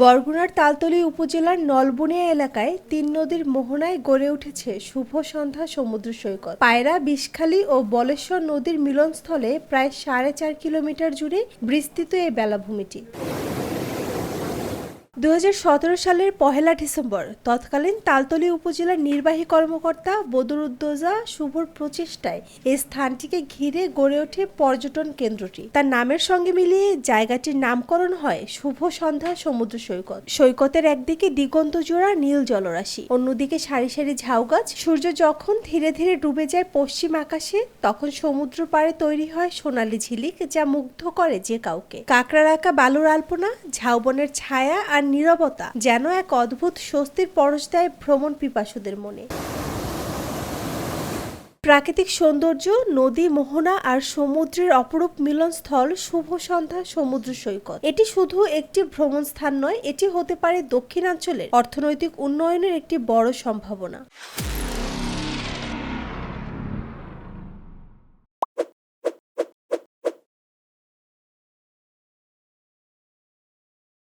বরগুনার তালতলি উপজেলার নলবুনিয়া এলাকায় তিন নদীর মোহনায় গড়ে উঠেছে শুভ সন্ধ্যা সমুদ্র সৈকত। পায়রা, বিষখালী ও বলেশ্বর নদীর মিলনস্থলে প্রায় সাড়ে চার কিলোমিটার জুড়ে বিস্তৃত এই বেলাভূমিটি। দু হাজার সতেরো সালের পহেলা ডিসেম্বর, তৎকালীন তালতলী উপজেলার নির্বাহী কর্মকর্তা বদরুদ্দোজা শুভর প্রচেষ্টায় এই স্থানটিকে ঘিরে গড়ে ওঠে পর্যটন কেন্দ্রটি। তার নামের সঙ্গে মিলিয়ে জায়গাটির নামকরণ হয় শুভ সন্ধ্যা সমুদ্র সৈকত। সৈকতের একদিকে দিগন্ত জোড়া নীল জলরাশি, অন্যদিকে সারি সারি ঝাউ গাছ। সূর্য যখন ধীরে ধীরে ডুবে যায় পশ্চিম আকাশে, তখন সমুদ্র পাড়ে তৈরি হয় সোনালী ঝিলিক যা মুগ্ধ করে যে কাউকে। কাঁকড়ার আঁকা বালুর আলপনা, ঝাউবনের ছায়া আর নীরবতা যেন এক অদ্ভুত স্বস্তির পরশ দেয় ভ্রমণ পিপাসুদের মনে। প্রাকৃতিক সৌন্দর্য, নদী, মোহনা আর সমুদ্রের অপরূপ মিলনস্থল শুভ সন্ধ্যা সমুদ্র সৈকত। এটি শুধু একটি ভ্রমণ স্থান নয়, এটি হতে পারে দক্ষিণাঞ্চলের অর্থনৈতিক উন্নয়নের একটি বড় সম্ভাবনা।